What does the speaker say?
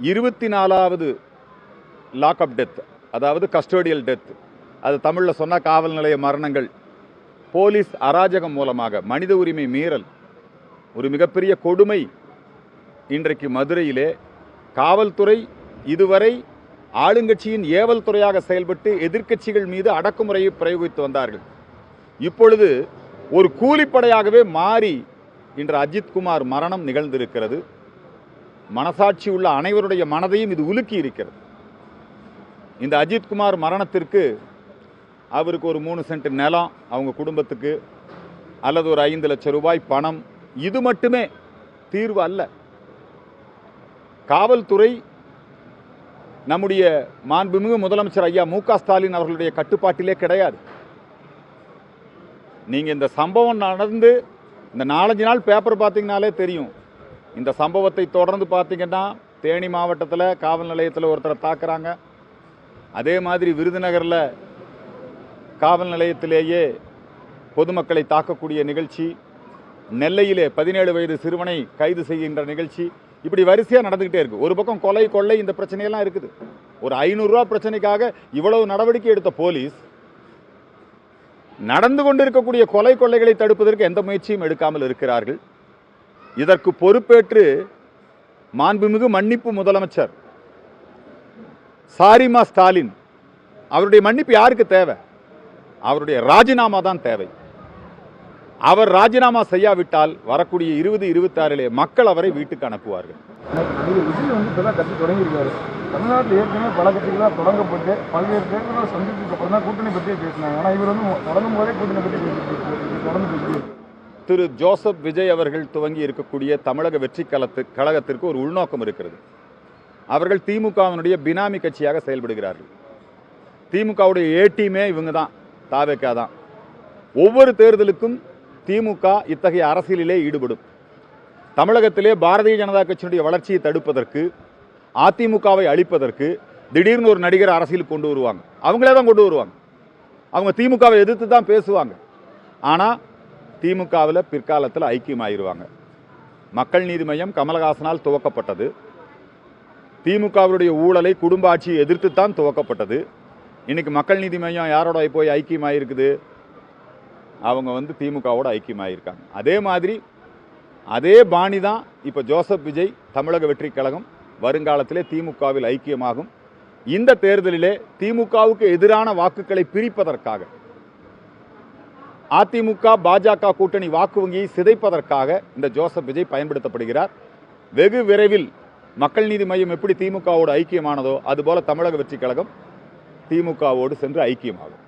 இருபத்தி நாலாவது lockup death அதாவது கஸ்டோடியல் டெத் அது தமிழில் சொன்ன காவல் நிலைய மரணங்கள். போலீஸ் அராஜகம் மூலமாக மனித உரிமை மீறல். ஒரு மிகப்பெரிய கொடுமை இன்றைக்கு மதுரையிலே. காவல்துறை இதுவரை ஆளுங்கட்சியின் ஏவல் துறையாக செயல்பட்டு எதிர்க்கட்சிகள் மீது அடக்குமுறையை பிரயோகித்து வந்தார்கள். இப்பொழுது ஒரு கூலிப்படையாகவே மாறி இன்று அஜித்குமார் மரணம் நிகழ்ந்திருக்கிறது. மனசாட்சி உள்ள அனைவருடைய மனதையும் இது உலுக்கி இருக்கிறது. இந்த அஜித்குமார் மரணத்திற்கு அவருக்கு ஒரு மூணு சென்ட் நிலம் அவங்க குடும்பத்துக்கு அல்லது ஒரு ஐந்து லட்சம் ரூபாய் பணம் இது மட்டுமே தீர்வு அல்ல. காவல்துறை நம்முடைய மாண்புமிகு முதலமைச்சர் ஐயா மு க ஸ்டாலின் அவர்களுடைய கட்டுப்பாட்டிலே கிடையாது. நீங்கள் இந்த சம்பவம் நடந்து இந்த நாலஞ்சு நாள் பேப்பர் பார்த்தீங்கனாலே தெரியும். இந்த சம்பவத்தை தொடர்ந்து பார்த்தீங்கன்னா தேனி மாவட்டத்தில் காவல் நிலையத்தில் ஒருத்தரை தாக்குறாங்க. அதே மாதிரி விருதுநகரில் காவல் நிலையத்திலேயே பொதுமக்களை தாக்கக்கூடிய நிகழ்ச்சி நெல்லையிலே பதினேழு வயது சிறுவனை கைது செய்கின்ற நிகழ்ச்சி இப்படி வரிசையாக நடந்துக்கிட்டே இருக்குது ஒரு பக்கம் கொலை கொள்ளை இந்த பிரச்சனையெல்லாம் இருக்குது. ஒரு ஐநூறுரூவா பிரச்சனைக்காக இவ்வளவு நடவடிக்கை எடுத்த போலீஸ் நடந்து கொண்டிருக்கக்கூடிய கொலை கொள்ளைகளை தடுப்பதற்கு எந்த முயற்சியும் எடுக்காமல் இருக்கிறார்கள். இதற்கு பொறுப்பேற்று மாண்புமிகு மன்னிப்பு முதலமைச்சர் சாரிமா ஸ்டாலின். அவருடைய மன்னிப்பு யாருக்கு தேவை? அவருடைய ராஜினாமா தான் தேவை. அவர் ராஜினாமா செய்யாவிட்டால் வரக்கூடிய இருபது இருபத்தாறிலே மக்கள் அவரை வீட்டுக்கு அனுப்புவார்கள். வந்து தமிழ்நாட்டில் ஏற்கனவே பல கட்சிகளாக தொடங்கப்பட்டு பல்வேறு தேர்தல்களை சந்திச்சதுக்கு அப்புறம் தான் கூட்டணி பற்றியே பேசினாங்க. ஆனால் இவர் வந்து தொடங்கும் போதே கூட்டணி பற்றி பேசிட்டு தொடர்ந்து திரு ஜோசப் விஜய் அவர்கள் துவங்கி இருக்கக்கூடிய தமிழக வெற்றி கலத்து கழகத்திற்கு ஒரு உள்நோக்கம் இருக்கிறது. அவர்கள் திமுகவினுடைய பினாமி கட்சியாக செயல்படுகிறார்கள். திமுகவுடைய ஏடிமே இவங்க தான் தாவேக்கா தான். ஒவ்வொரு தேர்தலுக்கும் திமுக இத்தகைய அரசியலிலே ஈடுபடும். தமிழகத்திலே பாரதிய ஜனதா கட்சியினுடைய வளர்ச்சியை தடுப்பதற்கு அதிமுகவை அழிப்பதற்கு திடீர்னு ஒரு நடிகர் அரசியலுக்கு கொண்டு வருவாங்க. அவங்களே தான் கொண்டு வருவாங்க. அவங்க திமுகவை எதிர்த்து தான் பேசுவாங்க. ஆனால் திமுகவில் பிற்காலத்தில் ஐக்கியமாயிருவாங்க. மக்கள் நீதி மையம் கமலஹாசனால் துவக்கப்பட்டது. திமுகவுடைய ஊழலை குடும்ப ஆட்சியை எதிர்த்து தான் துவக்கப்பட்டது. இன்றைக்கி மக்கள் நீதி மையம் யாரோட போய் ஐக்கியமாயிருக்குது? அவங்க வந்து திமுகவோட ஐக்கியமாயிருக்காங்க. அதே மாதிரி அதே பாணி தான் இப்போ ஜோசப் விஜய் தமிழக வெற்றி கழகம் வருங்காலத்திலே திமுகவில் ஐக்கியமாகும். இந்த தேர்தலிலே திமுகவுக்கு எதிரான வாக்குகளை பிரிப்பதற்காக அதிமுக பாஜக கூட்டணி வாக்கு வங்கியை சிதைப்பதற்காக இந்த ஜோசப் விஜய் பயன்படுத்தப்படுகிறார். வெகு விரைவில் மக்கள் நீதி மையம் எப்படி திமுகவோடு ஐக்கியமானதோ அதுபோல தமிழக வெற்றி கழகம் திமுகவோடு சென்று ஐக்கியமாகும்.